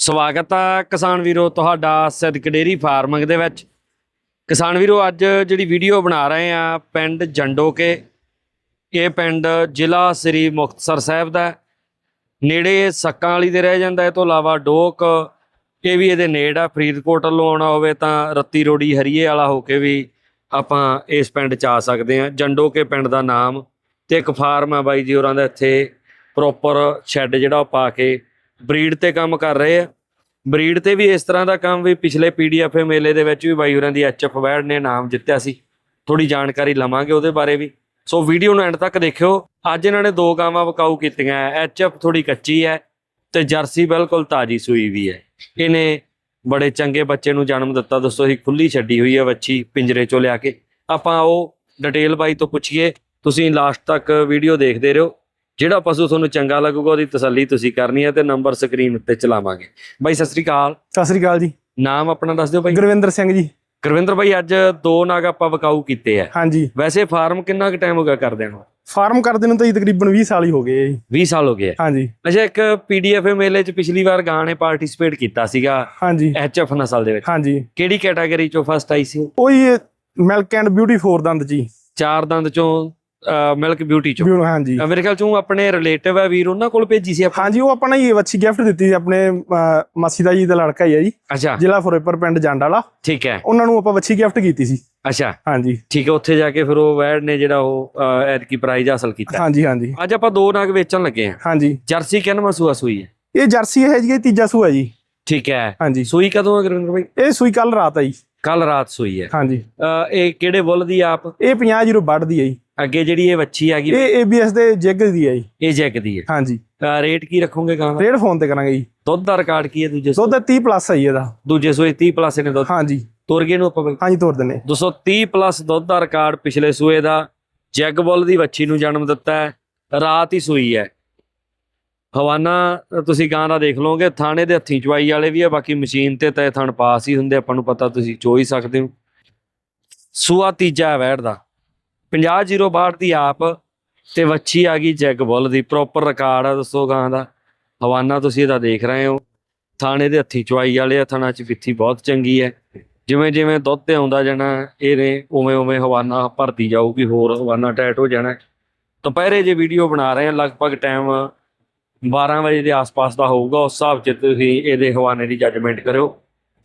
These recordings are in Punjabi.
ਸਵਾਗਤ ਆ ਕਿਸਾਨ ਵੀਰੋ ਤੁਹਾਡਾ ਸਿੱਧਕ ਡੇਰੀ ਫਾਰਮਿੰਗ ਦੇ ਵਿੱਚ। ਕਿਸਾਨ ਵੀਰੋ, ਅੱਜ ਜਿਹੜੀ ਵੀਡੀਓ ਬਣਾ ਰਹੇ ਆ ਪਿੰਡ ਜੰਡੋਕੇ। ਇਹ ਪਿੰਡ ਜ਼ਿਲ੍ਹਾ ਸ੍ਰੀ ਮੁਕਤਸਰ ਸਾਹਿਬ ਦਾ ਨੇੜੇ ਸੱਕਾਂ ਵਾਲੀ ਦੇ ਰਹਿ ਜਾਂਦਾ, ਇਹ ਤੋਂ ਇਲਾਵਾ ਡੋਕ, ਇਹ ਵੀ ਇਹਦੇ ਨੇੜ ਆ। ਫਰੀਦਕੋਟ ਵੱਲੋਂ ਆਉਣਾ ਹੋਵੇ ਤਾਂ ਰੱਤੀ ਰੋੜੀ, ਹਰੀਏ ਵਾਲਾ ਹੋ ਕੇ ਵੀ ਆਪਾਂ ਇਸ ਪਿੰਡ ਚ ਆ ਸਕਦੇ ਆ। ਜੰਡੋਕੇ ਪਿੰਡ ਦਾ ਨਾਮ ਤੇ ਇੱਕ ਫਾਰਮ ਆ ਬਾਈ ਜੀ ਹੋਰਾਂ ਦਾ ਇੱਥੇ ਪ੍ਰੋਪਰ ਸ਼ੈੱਡ ਜਿਹੜਾ ਉਹ ਪਾ ਕੇ ਬਰੀਡ ਤੇ ਕੰਮ ਕਰ ਰਹੇ ਆ। ਬਰੀਡ ਤੇ ਵੀ ਇਸ ਤਰ੍ਹਾਂ ਦਾ ਕੰਮ ਵੀ ਪਿਛਲੇ ਪੀਡੀਐਫ ਮੇਲੇ ਦੇ ਵਿੱਚ ਵੀ ਬਾਈ ਹੋਰਾਂ ਦੀ ਐਚਐਫ ਵੈਡ ਨੇ ਨਾਮ ਜਿੱਤਿਆ ਸੀ। ਥੋੜੀ ਜਾਣਕਾਰੀ ਲਵਾਂਗੇ ਉਹਦੇ ਬਾਰੇ ਵੀ। ਸੋ ਵੀਡੀਓ ਨੂੰ ਐਂਡ ਤੱਕ ਦੇਖਿਓ। ਅੱਜ ਇਹਨਾਂ ਨੇ ਦੋ ਗਾਵਾਂ ਵਕਾਊ ਕੀਤੀਆਂ ਐਚਐਫ ਥੋੜੀ ਕੱਚੀ ਹੈ ਤੇ ਜਰਸੀ ਬਿਲਕੁਲ ਤਾਜੀ ਸੂਈ ਵੀ ਹੈ ਇਹਨੇ ਬੜੇ ਚੰਗੇ ਬੱਚੇ ਨੂੰ ਜਨਮ ਦਿੱਤਾ। ਦੋਸਤੋ ਇਹ ਖੁੱਲੀ ਛੱਡੀ ਹੋਈ ਹੈ ਬੱਚੀ ਪਿੰਜਰੇ ਚੋਂ ਲਿਆ ਕੇ। ਆਪਾਂ ਉਹ ਡਿਟੇਲ ਬਾਈ ਤੋਂ ਪੁੱਛੀਏ। ਤੁਸੀਂ ਲਾਸਟ ਤੱਕ ਵੀਡੀਓ ਦੇਖਦੇ ਰਹੋ। ਜਿਹੜਾ ਪਸ਼ੂ ਤੁਹਾਨੂੰ ਚੰਗਾ ਲੱਗੂਗਾ ਉਹਦੀ ਤਸੱਲੀ ਤੁਸੀਂ ਕਰਨੀ ਹੈ ਤੇ ਨੰਬਰ ਸਕਰੀਨ ਉੱਤੇ ਚਲਾਵਾਂਗੇ। ਬਾਈ ਸਤਿ ਸ੍ਰੀ ਅਕਾਲ। ਸਤਿ ਸ੍ਰੀ ਅਕਾਲ ਜੀ। ਨਾਮ ਆਪਣਾ ਦੱਸ ਦਿਓ ਬਾਈ। ਗੁਰਵਿੰਦਰ ਸਿੰਘ ਜੀ। ਗੁਰਵਿੰਦਰ ਬਾਈ ਅੱਜ ਦੋ ਨਾਗ ਆਪਾਂ ਵਕਾਊ ਕੀਤੇ ਆ। ਹਾਂਜੀ। ਵੈਸੇ ਫਾਰਮ ਕਿੰਨਾ ਕੁ ਟਾਈਮ ਹੋ ਗਿਆ ਕਰਦੇ ਨੂੰ? ਫਾਰਮ ਕਰਦੇ ਨੂੰ ਤਾਂ ਜੀ ਤਕਰੀਬਨ 20 ਸਾਲ ਹੀ ਹੋ ਗਏ ਜੀ। 20 ਸਾਲ ਹੋ ਗਏ। ਹਾਂਜੀ। ਅੱਛਾ ਇੱਕ ਪੀਡੀਐਫ ਮੇਲੇ ਚ ਪਿਛਲੀ ਵਾਰ ਗਾਂ ਨੇ ਪਾਰਟਿਸਿਪੇਟ ਕੀਤਾ ਸੀਗਾ। ਹਾਂਜੀ। ਐਚਐਫ ਨਸਲ ਦੇ ਵਿੱਚ। ਹਾਂਜੀ। ਕਿਹੜੀ ਕੈਟਾਗਰੀ ਚੋਂ ਫਸਟ ਆਈ ਸੀ? ਉਹੀ ਮਿਲਕ ਐਂਡ ਬਿਊਟੀ ਫੋਰ ਦੰਦ ਜੀ। ਚਾਰ ਦੰਦ ਚੋਂ ਮਿਲਕ ਬਿਊਟੀ ਚੋਂ। ਬਿਊ- ਹਾਂਜੀ। ਮੇਰੇ ਖਿਆਲ ਚੋਂ ਆਪਣੇ ਰਿਲੇਟਿਵ ਹੈ ਵੀਰ ਉਹਨਾਂ ਕੋਲ ਭੇਜੀ ਸੀ ਆਪਾਂ? ਹਾਂਜੀ ਉਹ ਆਪਣਾ ਹੀ ਵੱਛੀ ਗਿਫਟ ਦਿੱਤੀ ਸੀ ਆਪਣੇ ਅਹ, ਮਾਸੀ ਦਾ ਜੀ ਦਾ ਲੜਕਾ ਹੀ ਹੈ ਜੀ। ਅੱਛਾ। ਜ਼ਿਲ੍ਹਾ ਫਿਰੋਜ਼ਪੁਰ ਪਿੰਡ ਜੰਡ ਵਾਲਾ। ਠੀਕ ਹੈ। ਉਹਨਾਂ ਨੂੰ ਆਪਾਂ ਵੱਛੀ ਗਿਫਟ ਕੀਤੀ ਸੀ। ਅੱਛਾ। ਹਾਂਜੀ। ਠੀਕ ਹੈ ਉੱਥੇ ਜਾ ਕੇ ਫਿਰ ਉਹ ਵੈਡ ਨੇ ਜਿਹੜਾ ਉਹ ਐਤਕੀ ਪ੍ਰਾਈਜ਼ ਹਾਸਲ ਕੀਤਾ। ਹਾਂਜੀ ਹਾਂਜੀ। ਅੱਜ ਆਪਾਂ ਦੋ ਨਾਗ ਵੇਚਣ ਲੱਗੇ ਆ ਹਾਂਜੀ। ਜਰਸੀ ਕਿੰਨਵਾਂ ਸੂਆ ਸੂਈ ਹੈ? ਇਹ ਜਰਸੀ ਹੈ ਜੀ ਇਹ ਤੀਜਾ ਸੂਆ ਜੀ। ਠੀਕ ਹੈ। ਹਾਂਜੀ। ਸੂਈ ਕਦੋਂ ਹੈ ਗੁਰਵਿੰਦਰ ਭਾਈ? ਇਹ ਸੂਈ ਕੱਲ ਰਾਤ ਆ ਜੀ। ਕੱਲ ਰਾਤ ਸੂਈ ਹੈ। ਹਾਂਜੀ। ਇਹ ਕਿਹੜੇ ਬੁੱਲ ਦੀ ਆ ਆਪ? ਇਹ 50 ਜੀਰੋ ਵੱਢ ਦੀ ਹੈ ਜੀ। ਅੱਗੇ ਜਿਹੜੀ ਇਹ ਵੱਛੀ ਹੈਗੀ ਇਹ ਏਬੀਐਸ ਦੇ ਜਿਗ ਦੀ ਹੈ ਜੀ। ਇਹ ਜੈਕ ਦੀ ਹੈ। ਹਾਂਜੀ। ਅਹ ਰੇਟ ਕੀ ਰੱਖੋਗੇ ਗਾਂ ਦਾ ਫੋਨ ਤੇ ਕਰਾਂਗੇ ਜੀ। ਦੁੱਧ ਦਾ ਰਿਕਾਰਡ ਕੀ ਹੈ ਦੂਜੇ? ਦੁੱਧ 30 ਪਲੱਸ ਹੈ ਜੀ ਇਹਦਾ। ਦੂਜੇ ਸੂਏ 30 ਪਲੱਸ ਨੇ ਦੁੱਧ। ਹਾਂਜੀ। ਤੁਰ ਗਏ ਨੂੰ ਆਪਾਂ ਬਈ ਹਾਂਜੀ ਤੋਰ ਦਿੰਨੇ 230 ਪਲੱਸ ਦੁੱਧ ਦਾ ਰਿਕਾਰਡ ਪਿਛਲੇ ਸੂਏ ਦਾ ਜੈਗ ਬੁੱਲ ਦੀ ਵੱਛੀ ਨੂੰ ਜਨਮ ਦਿੱਤਾ ਹੈ। ਰਾਤ ਹੀ ਸੂਈ ਹੈ। ਹਵਾਨਾ ਤੁਸੀਂ ਗਾਂ ਦਾ ਦੇਖ ਲਓਗੇ ਥਾਣੇ ਦੇ ਹੱਥੀਂ ਚਵਾਈ ਵਾਲੇ ਵੀ ਆ ਬਾਕੀ ਮਸ਼ੀਨ ਤੇ ਤੈ ਥਣ ਪਾਸ ਹੀ ਹੁੰਦੇ ਆਪਾਂ ਨੂੰ ਪਤਾ ਤੁਸੀਂ ਚੋ ਹੀ ਸਕਦੇ ਹੋ। ਸੂਆ ਤੀਜਾ ਵੈੜ ਦਾ। 50-062 ਦੀ ਆਪ ਤੇ ਵੱਛੀ ਆ ਗਈ ਜੈਗ ਬੁੱਲ ਦੀ ਪ੍ਰੋਪਰ ਰਿਕਾਰਡ ਆ ਦੱਸੋ ਗਾਂ ਦਾ। ਹਵਾਨਾ ਤੁਸੀਂ ਇਹਦਾ ਦੇਖ ਰਹੇ ਹੋ। ਥਾਣੇ ਦੇ ਹੱਥੀਂ ਚੁਆਈ ਵਾਲੇ ਆ, ਥਾਣਾ ਚ ਵਿੱਥੀ ਬਹੁਤ ਚੰਗੀ ਹੈ। ਜਿਵੇਂ ਜਿਵੇਂ ਦੁੱਧ ਤੇ ਆਉਂਦਾ ਜਾਣਾ ਇਹਨੇ ਉਵੇਂ ਉਵੇਂ ਹਵਾਨਾ ਭਰਦੀ ਜਾਊਗੀ, ਹੋਰ ਹਵਾਨਾ ਟਾਈਟ ਹੋ ਜਾਣਾ। ਦੁਪਹਿਰੇ ਜੇ ਵੀਡੀਓ ਬਣਾ ਰਹੇ ਹਾਂ ਲਗਭਗ ਟਾਈਮ 12 ਵਜੇ ਦੇ ਆਸ-ਪਾਸ ਦਾ ਹੋਊਗਾ, ਉਸ ਹਿਸਾਬ 'ਚ ਤੁਸੀਂ ਇਹਦੇ ਹਵਾਨੇ ਦੀ ਜੱਜਮੈਂਟ ਕਰਿਓ।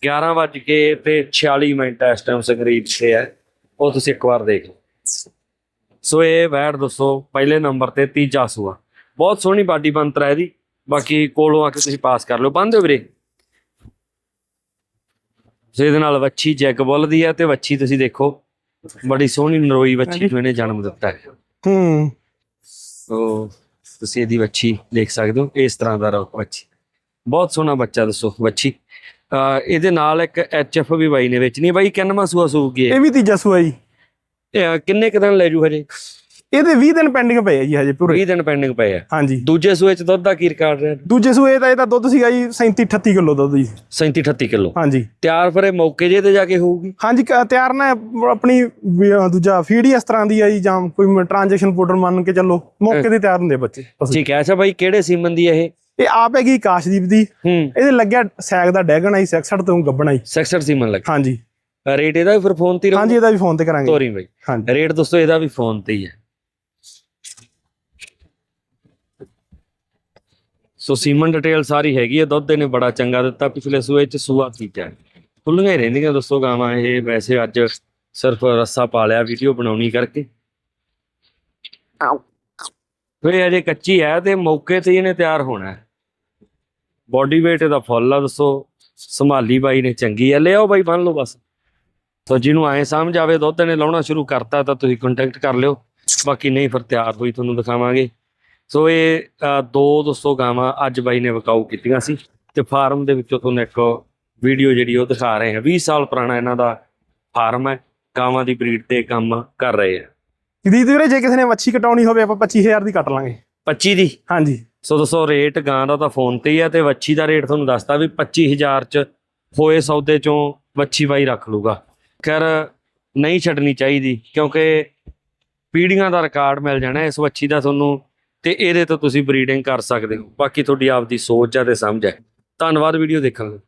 11 ਵੱਜ ਕੇ ਤੇ 46 ਮਿੰਟ ਇਸ ਟਾਈਮ ਸਕਰੀਨ ਤੇ ਹੈ। ਉਹ ਤੁਸੀਂ ਇੱਕ ਵਾਰ ਦੇਖ ਲਓ। ਸੋ ਇਹ ਵੈਟ ਦੱਸੋ ਪਹਿਲੇ ਨੰਬਰ ਤੇ ਤੀਜਾ ਸੂਆ। ਬਹੁਤ ਸੋਹਣੀ ਬਾਡੀ ਬੰਤਰ ਹੈ ਇਹਦੀ। ਬਾਕੀ ਕੋਲੋਂ ਆ ਕੇ ਤੁਸੀਂ ਪਾਸ ਕਰ ਲਓ। ਬੰਦ ਦਿਓ ਵੀਰੇ। ਸੋ ਇਹਦੇ ਨਾਲ ਵੱਛੀ ਜੈਗ ਬੁੱਲ ਦੀ ਹੈ ਤੇ ਵੱਛੀ ਤੁਸੀਂ ਦੇਖੋ ਬੜੀ ਸੋਹਣੀ ਨਰੋਈ ਵੱਛੀ ਨੂੰ ਇਹਨੇ ਜਨਮ ਦਿੱਤਾ ਹੈ। ਹੂੰ। ਸੋ ਤੁਸੀਂ ਇਹਦੀ ਵੱਛੀ ਦੇਖ ਸਕਦੇ ਹੋ ਇਸ ਤਰ੍ਹਾਂ ਦਾ ਰੋ ਵੱਛੀ। ਬਹੁਤ ਸੋਹਣਾ ਬੱਚਾ ਦੱਸੋ ਵੱਛੀ। ਇਹਦੇ ਨਾਲ ਇੱਕ ਐਚਐਫ ਵੀ ਬਾਈ ਨੇ ਵੇਚਣੀ ਹੈ। ਬਾਈ ਕਿੰਨਵਾਂ ਸੂਆ ਸੂਗੀ ਇਹ ਵੀ ਤੀਜਾ ਸੂਆ ਜੀ। ਕਿੰਨੇ ਕੁ ਦਿਨ ਲੈ ਜੂ ਹਜੇ? ਇਹਦੇ 20 ਦਿਨ ਪੈਂਡਿੰਗ ਪਏ ਆ ਜੀ ਹਜੇ ਪੂਰੇ। 20 ਦਿਨ ਪੈਂਡਿੰਗ ਪਏ ਆ। ਹਾਂਜੀ। ਦੂਜੇ ਸੂਏ ਚ ਦੁੱਧ ਦਾ ਕੀ ਰਿਕਾਰਡ ਰਿਹਾ? ਦੂਜੇ ਸੂਏ ਦਾ ਇਹਦਾ ਦੁੱਧ ਸੀਗਾ ਜੀ 37 38 ਕਿਲੋ ਦੁੱਧ ਜੀ। 37 38 ਕਿਲੋ। ਹਾਂਜੀ। ਤਿਆਰ ਫਿਰ ਇਹ ਮੌਕੇ ਜੇ ਤੇ ਜਾ ਕੇ ਹੋਊਗੀ? ਹਾਂਜੀ ਤਿਆਰ ਨਾ ਆਪਣੀ ਦੂਜਾ ਫੀਡ ਹੀ ਇਸ ਤਰ੍ਹਾਂ ਦੀ ਆ ਜੀ ਜਾਂ ਕੋਈ ਟ੍ਰਾਂਜੈਕਸ਼ਨ ਪਾਊਡਰ ਮੰਨ ਕੇ ਚੱਲੋ ਮੌਕੇ ਤੇ ਤਿਆਰ ਹੁੰਦੇ ਬੱਚੇ। ਠੀਕ ਹੈ। ਅੱਛਾ ਬਾਈ ਕਿਹੜੇ ਸੀਮਨ ਦੀ ਇਹ? ਇਹ ਆਪ ਹੈਗੀ ਕਾਸ਼ਦੀਪ ਦੀ। ਹੂੰ। ਇਹਦੇ ਲੱਗਿਆ ਸੈਗ ਦਾ ਡੈਗਣ ਆਈ 66 ਤੋਂ ਗੱਬਣ ਆਈ 66 ਸੀਮਨ ਲੱਗ। ਹਾਂਜੀ। ਰੇਟ ਇਹਦਾ ਵੀ ਫਿਰ ਫੋਨ ਤੇ ਹੀ ਹਾਂਜੀ ਇਹਦਾ ਵੀ ਫੋਨ ਤੇ ਕਰਾਂਗੇ। ਤੋਰੀ ਬਾਈ। ਹਾਂਜੀ। ਰੇਟ ਦੋਸਤੋ ਇਹਦਾ ਵੀ ਫੋਨ ਤੇ ਹੀ ਹੈ। ਸੋ ਸੀਮਨ ਡਿਟੇਲ ਸਾਰੀ ਹੈਗੀ ਹੈ ਦੁੱਧ ਇਹਨੇ ਬੜਾ ਚੰਗਾ ਦਿੱਤਾ। ਪਿਛਲੇ ਸੂਏ ਚ ਸੂਆ ਤੀਜਾ ਖੁੱਲੀਆਂ ਹੀ ਰਹਿੰਦੀਆਂ ਦੋਸਤੋ ਗਾਵਾਂ ਇਹ ਵੈਸੇ ਅੱਜ ਸਿਰਫ ਰੱਸਾ ਪਾ ਲਿਆ ਵੀਡੀਓ ਬਣਾਉਣੀ ਕਰਕੇ। ਫਿਰ ਅਜੇ ਕੱਚੀ ਹੈ ਤੇ ਮੌਕੇ ਤੇ ਇਹਨੇ ਤਿਆਰ ਹੋਣਾ ਹੈ। ਬਾਡੀ weight ਇਹਦਾ ਫੁੱਲ ਆ ਦੱਸੋ। ਸੰਭਾਲੀ ਬਾਈ ਨੇ ਚੰਗੀ ਹੈ। ਲਿਆਓ ਬਾਈ ਬੰਨ ਲਓ ਬਸ। ਸੋ ਜਿਹਨੂੰ ਐ ਸਮਝ ਆਵੇ ਦੁੱਧ ਨੇ ਲਾਉਣਾ ਸ਼ੁਰੂ ਕਰਤਾ ਤਾਂ ਤੁਸੀਂ ਕੰਟੈਕਟ ਕਰ ਲਿਓ। ਬਾਕੀ ਨਹੀਂ ਫਿਰ ਤਿਆਰ ਹੋਈ ਤੁਹਾਨੂੰ ਦਿਖਾਵਾਂਗੇ। ਸੋ ਇਹ ਦੋ ਦੋਸਤੋ ਗਾਵਾਂ ਅੱਜ ਬਾਈ ਨੇ ਵਕਾਊ ਕੀਤੀਆਂ ਸੀ ਤੇ ਫਾਰਮ ਦੇ ਵਿੱਚੋਂ ਤੁਹਾਨੂੰ ਇੱਕ ਵੀਡੀਓ ਜਿਹੜੀ ਉਹ ਦਿਖਾ ਰਹੇ ਹਾਂ। 20 ਸਾਲ ਪੁਰਾਣਾ ਇਹਨਾਂ ਦਾ ਫਾਰਮ ਹੈ ਗਾਵਾਂ ਦੀ ਬਰੀਡ ਤੇ ਕੰਮ ਕਰ ਰਹੇ ਆ। ਦੀਦੀ ਵੀਰੇ ਜੇ ਕਿਸੇ ਨੇ ਵੱਛੀ ਕਟਾਉਣੀ ਹੋਵੇ ਆਪਾਂ 25000 ਦੀ ਕੱਟ ਲਾਂਗੇ। 25 ਦੀ? ਹਾਂਜੀ। ਸੋ ਦੋਸਤੋ ਰੇਟ ਗਾਂ ਦਾ ਤਾਂ ਫੋਨ ਤੇ ਹੀ ਆ ਤੇ ਵੱਛੀ ਦਾ ਰੇਟ ਤੁਹਾਨੂੰ ਦੱਸਤਾ ਵੀ 25000 ਚ ਹੋਏ ਸੌਦੇ ਚੋਂ ਵੱਛੀ ਬਾਈ ਰੱਖ ਲੂਗਾ ਖੈਰ ਨਹੀਂ ਛੱਡਣੀ ਚਾਹੀਦੀ, ਕਿਉਂਕਿ ਪੀੜੀਆਂ ਦਾ ਰਿਕਾਰਡ ਮਿਲ ਜਾਣਾ ਇਸ ਵੱਛੀ ਦਾ ਤੁਹਾਨੂੰ ਤੇ ਇਹਦੇ ਤੋਂ ਤੁਸੀਂ ਬਰੀਡਿੰਗ ਕਰ ਸਕਦੇ ਹੋ। ਬਾਕੀ ਤੁਹਾਡੀ ਆਪਦੀ ਸੋਚ ਆ ਤੇ ਸਮਝ ਹੈ ਧੰਨਵਾਦ, ਵੀਡੀਓ ਦੇਖਣ ਲਈ।